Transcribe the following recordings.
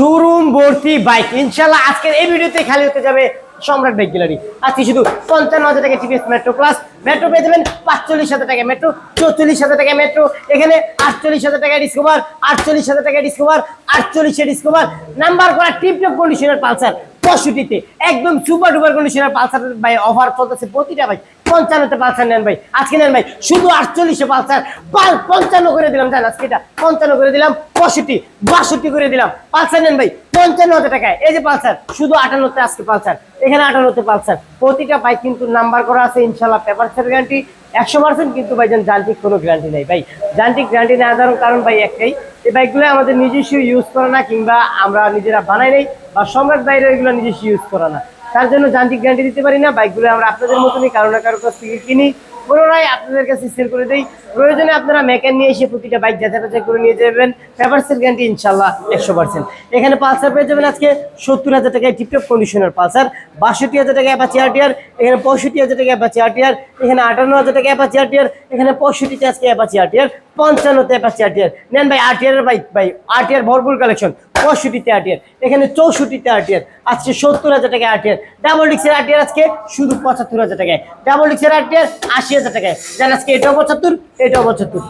Showroom ভর্তি bike ইনশাল্লাহ আজকের এই ভিডিওতে খালি হতে যাবে সম্রাট বাইক গ্যালারি আজকে শুধু পঞ্চান্ন হাজার টাকা টিভিএস মেট্রো ক্লাস মেট্রো পেয়ে যাবেন পাঁচচল্লিশ হাজার টাকা মেট্রো চৌচল্লিশ হাজার টাকা মেট্রো এখানে আটচল্লিশ হাজার টাকা ডিসকভার আটচল্লিশ হাজার টাকা ডিসকভার আটচল্লিশে ডিসকোভার নাম্বার করা টিপটপ কন্ডিশনের পালসার পঁয়ষট্টিতে একদম সুপার ডুপার কন্ডিশনের পালসার ভাই অফার চলতেছে প্রতিটা ভাই। পঞ্চান্নতে পালসার নেন ভাই। আজকে নেন ভাই, শুধু আটচল্লিশে পালসার। পাল পঞ্চান্ন করে দিলাম, জান আজকে এটা। পঞ্চান্ন করে দিলাম, পঁয়ষট্টি, বাষট্টি করে দিলাম। পালসার নেন ভাই, পঞ্চান্ন হাজার টাকায়। এই যে পালসার, শুধু আটান্নতে আজকে পালসার। এখানে আটান্নতে পালসার। প্রতিটা বাইক কিন্তু নাম্বার করা আছে ইনশাল্লাহ পেপার গ্যারান্টি একশো পার্সেন্ট কিন্তু ভাই যেন যান্ত্রিক কোনো গ্যারান্টি নেই ভাই। যান্ত্রিক গ্যারান্টি না দেওয়ার কারণ ভাই একটাই। এই বাইকগুলো আমাদের নিজস্ব ইউজ করে না, কিংবা আমরা নিজেরা বানাই নেই। বা সম্রাট বাইরে এগুলো নিজস্ব ইউজ করে না। তার জন্য যান্ত্রিক গ্যারান্টি দিতে পারি না, বাইকগুলো আমরা আপনাদের মতনই কারও না কারও কাছ থেকে কিনি। পুনরায় আপনাদের কাছে সেল করে দেই। প্রয়োজনে আপনারা মেকান নিয়ে এসে প্রতিটা বাইক যাচাই করে নিয়ে যাবেন। পেপারসের গ্যারান্টি ইনশাল্লাহ একশো পার্সেন্ট এখানে পালসার পেয়ে যাবেন আজকে সত্তর হাজার টাকায় টিপটপ কন্ডিশনের পালসার, বাষট্টি হাজার টাকা অ্যাপাচি আরটিআর এখানে পঁয়ষট্টি হাজার টাকা অ্যাপাচি আরটিআর এখানে আটান্ন হাজার টাকা অ্যাপাচি আরটিআর এখানে পঁয়ষট্টিতে আজকে অ্যাপাচি আরটিআর পঞ্চান্নতে অ্যাপাচি আরটিআর নেন ভাই আরটিআর বাইক ভাই আরটিআর ভরপুর কালেকশন পঁয়ষট্টিতে আরটিআর এখানে চৌষট্টিতে আরটিআর আজকে সত্তর হাজার টাকা আরটিআর ডাবল ডিক্সের আরটিআর আজকে শুধু পঁচাত্তর হাজার টাকায়। ডাবল ডিক্সের আরটিআর আশি হাজার টাকায়। জান আজকে এটাও পঁচাত্তর এটাও পঁচাত্তর।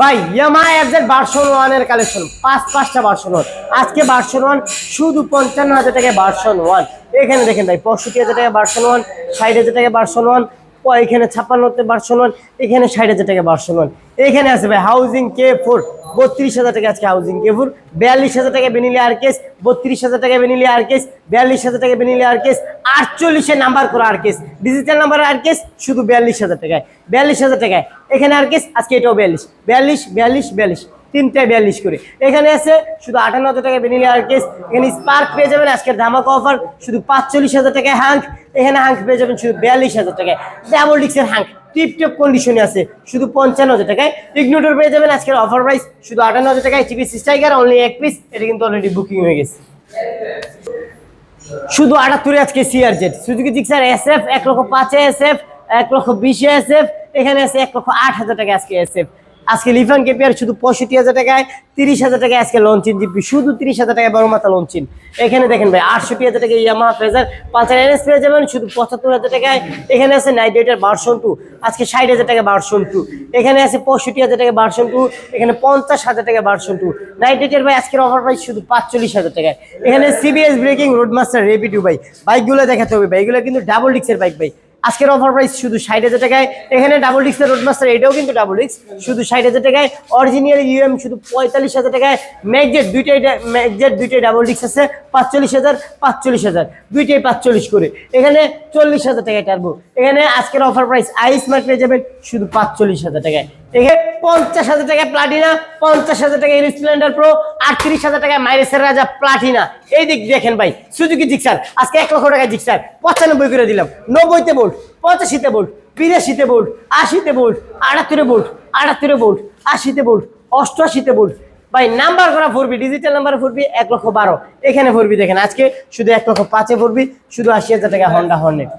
ভাই ইয়ামা এফজেড ভার্সন ওয়ানের কালেকশন পাঁচ পাঁচটা ভার্সন ওয়ান আজকে ভার্সন ওয়ান শুধু পঞ্চান্ন হাজার টাকায় ভার্সন ওয়ান এখানে দেখেন ভাই, পঁয়ষট্টি হাজার টাকা ভার্সন ওয়ান ষাট হাজার টাকা ভার্সন ওয়ান এখানে ছাপ্পান্নতে ভার্সন ওয়ান এখানে ষাট হাজার টাকা ভার্সন ওয়ান এখানে আছে ভাই হাউজিং কে ফোর বত্রিশ হাজার টাকা আজকে হাউজিং কে ফোর বিয়াল্লিশ হাজার টাকা বেনিলি আর কেস বত্রিশ হাজার টাকা বেনিলি আর কেস বিয়াল্লিশ হাজার টাকা বেনিলি আর কেস আটচল্লিশে নাম্বার করা আর কেস ডিজিটাল নাম্বার আর কেস শুধু বিয়াল্লিশ হাজার টাকায়। বিয়াল্লিশ হাজার টাকায়। এখানে আর কেস আজকে এটাও বিয়াল্লিশ। বিয়াল্লিশ বিয়াল্লিশ বিয়াল্লিশ। তিনটায় বিয়াল্লিশ করে। এখানে আছে শুধু আটান্ন হাজার টাকা বেনিলি কেস। এখানে স্পার্ক পেয়ে যাবেন, আজকের ধামাকা অফার, শুধু পাঁচচল্লিশ হাজার টাকায় হাঙ্ক। এখানে হাঙ্ক পেয়ে যাবেন শুধু বিয়াল্লিশ হাজার টাকায়। ডাবল ডিক্সের হাঙ্ক টিপ টপ কন্ডিশনে আছে, শুধু পঞ্চান্ন হাজার টাকায়। ইগনোটর পেয়ে যাবেন আজকের অফার প্রাইস শুধু আটান্ন হাজার টাকায়। চিপি স্ট্রাইকার অনলি এক পিস এটা কিন্তু অলরেডি বুকিং হয়ে গেছে। শুধু আটাত্তরে আজকে CR Z Suzuki Gixxer S F এক লক্ষ পাঁচে এস এফ এক লক্ষ বিশে এস এফ এখানে আছে এক লক্ষ আট হাজার টাকা আজকে এস এফ আজকে লিফান কেপিয়ার শুধু পঁয়ষট্টি হাজার টাকায়, তিরিশ হাজার টাকায় আজকে লঞ্চিন জিপি শুধু তিরিশ হাজার টাকায় বড় মাথা লঞ্চিন এখানে দেখেন ভাই, আটষট্টি হাজার টাকা ইয়ামাহা ফ্রেজার পাঁচার এনএস পেয়ে যাবেন, শুধু পঁচাত্তর হাজার টাকায়। এখানে আছে নাইট এটার ভার্সন টু আজকে ষাট হাজার টাকা ভার্সন টু এখানে আছে পঁয়ষট্টি হাজার টাকা ভার্সন টু এখানে পঞ্চাশ হাজার টাকা ভার্সন টু নাইট এটার ভাই, আজকের অফার প্রাইস শুধু পাঁচচল্লিশ হাজার টাকায়। এখানে সিবিএস ব্রেকিং রোডমাস্টার রেপিটিউ ভাই বাইকগুলো দেখাতে হবে ভাই, এগুলো কিন্তু ডাবল ডিক্সের বাইক ভাই। আজকের অফার প্রাইস শুধু ষাট হাজার টাকায়। এখানে ডাবল ডিক্সের রোডমাস্টার এটাও কিন্তু ডাবল ডিক্স শুধু ষাট হাজার টাকায়। অরিজিনাল ইউএম শুধু পঁয়তাল্লিশ হাজার টাকায়। ম্যাকজেট দুইটাই ম্যাকজেট দুইটাই ডাবল ডিক্স আছে। পাঁচচল্লিশ হাজার পাঁচচল্লিশ হাজার। দুইটাই পাঁচচল্লিশ করে। এখানে চল্লিশ হাজার টাকায় টার্বো এখানে আজকের অফার প্রাইস আইস মার্ক পেয়ে যাবেন শুধু পাঁচচল্লিশ হাজার টাকায়। এখানে পঞ্চাশ হাজার টাকায় প্লাটিনা পঞ্চাশ হাজার টাকায় স্প্লেন্ডার প্রো আটত্রিশ হাজার টাকায় মাইরেসের রাজা প্লাটিনা এই দিক দেখেন ভাই সুজুকি জিক্সার আজকে এক লক্ষ টাকায় জিক্সার পঁচানব্বই করে দিলাম। নব্বইতে বোল্ট পঁচাশিতে বোল্ট বিরাশিতে বোল্ট আশিতে বোল্ট আটাত্তরে বোল্ট আটাত্তরে বোল্ট আশিতে বোল্ট অষ্টআশিতে বোল্ট ভাই নাম্বার করা ফোরবি ডিজিটাল নাম্বার ফোরবি এক লক্ষ বারো। এখানে ফোরবি দেখেন, আজকে শুধু এক লক্ষ পাঁচে ভরবি শুধু আশি হাজার টাকা হন্ডা হর্নেট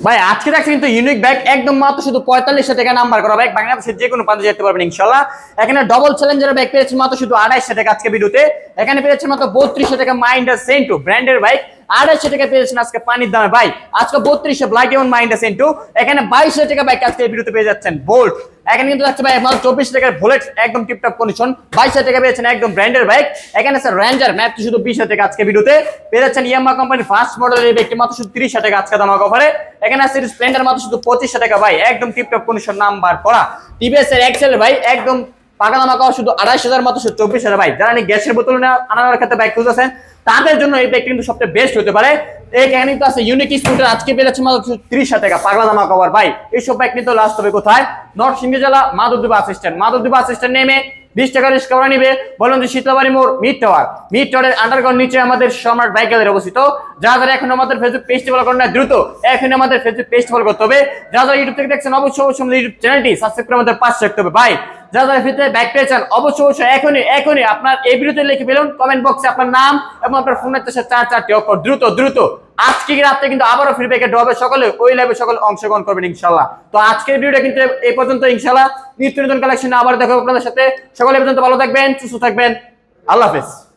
ভাই, আজকে দেখছি কিন্তু ইউনিক ব্যাগ একদম মাত্র শুধু পঁয়তাল্লিশশো টাকা নাম্বার করা ব্যাগ বাংলাদেশের যে কোনো প্রান্তে যেতে পারবেন ইনশাল্লাহ এখানে ডবল চ্যালেঞ্জার ব্যাগ পেয়েছে মাত্র শুধু আড়াইশো টাকা আজকে ভিডিওতে এখানে পেয়েছে মাত্র বত্রিশশো টাকা মাইন্ডার সেন্টু ব্র্যান্ডের বাইক আড়াইশো টাকা পেয়েছেন আজকে পানির দামে। ভাই, আজকে বত্রিশশো ব্লাইট এমন মাইন্ডার সেন্টু এখানে বাইশশো টাকা বাইক আজকে ভিডিওতে পেয়ে যাচ্ছেন বোল্ট এখানে কিন্তু যাচ্ছে ভাই চব্বিশ টাকার বুলেট একদম টিপটপ কন্ডিশন বাইশ টাকা পেয়েছেন একদম ব্র্যান্ডের বাইক এখানে আছে র্যাঞ্জার ম্যাপ শুধু বিশ টাকা আজকে ভিডিওতে। পেয়ে যাচ্ছেন ইয়ামা কোম্পানি ফার্স্ট মডেলের ব্যক্তি মাত্র শুধু তিরিশ টাকা আজকে দামা অফারে এখানে আছে স্প্লেন্ডার মাত্র শুধু পঁচিশ টাকা, ভাই, একদম টিপটপ কন্ডিশন নাম্বার করা। টিভিএস এর এক্সেল ভাই, একদম পাকা দামা খাওয়া শুধু আড়াইশ হাজার মাত্র চব্বিশ হাজার। বাইক যারা গ্যাসের বোতল আনার ক্ষেত্রে বাইক খুঁজতেছেন, তাদের জন্য এই বাইক কিন্তু সবচেয়ে বেস্ট হতে পারে। ক্যানি তো আছে ইউনিক স্কুটার আজকে পেয়ে মাত্র ত্রিশ হাজার টাকা পাগলা নামা কভার বাইক এইসব বাইক কিন্তু লাস্ট হবে কোথায়? নর্থ সিংহ জেলা মাধবদেব আসিস্ট্যান্ট মাধবদেব আসিস্ট্যান্ট নেমে বিশ টাকা করা নিবে। বলুন যে শীতলাবাড়ি মোড় মিড টাওয়ার মিড টাওয়ারের আন্ডারগ্রাউন্ড নিচে আমাদের সম্রাট বাইক অবস্থিত। যারা যারা এখন আমাদের ফেসবুক পেজটি ফলো করেন দ্রুত এখন আমাদের ফেসবুক পেজ ফলো করতে হবে। যারা যারা ইউটিউব থেকে দেখছেন, অবশ্যই অবশ্যই আমাদের ইউটিউব চ্যানেলটি সাবস্ক্রাইব করে আমাদের পাশে রাখতে হবে। ভাই যারা যারা ফিতে ব্যাক পেয়েছেন, অবশ্যই অবশ্যই এখনই এখনই আপনার এই ভিডিওতে লিখে ফেলুন কমেন্ট বক্সে আপনার নাম এবং আপনার ফোনের চার চারটি অক্ষর। দ্রুত দ্রুত আজকে রাত্রে কিন্তু আবারও ফ্রি ব্যাকে ডবে সকলে ওই লাইভে সকলে অংশগ্রহণ করবেন, ইনশাল্লাহ। তো আজকের ভিডিওটা কিন্তু এই পর্যন্ত, ইনশাল্লাহ। নিত্য নতুন কালেকশন আবার দেখো আপনাদের সাথে। সকলে পর্যন্ত ভালো থাকবেন, সুস্থ থাকবেন। আল্লাহ হাফেজ।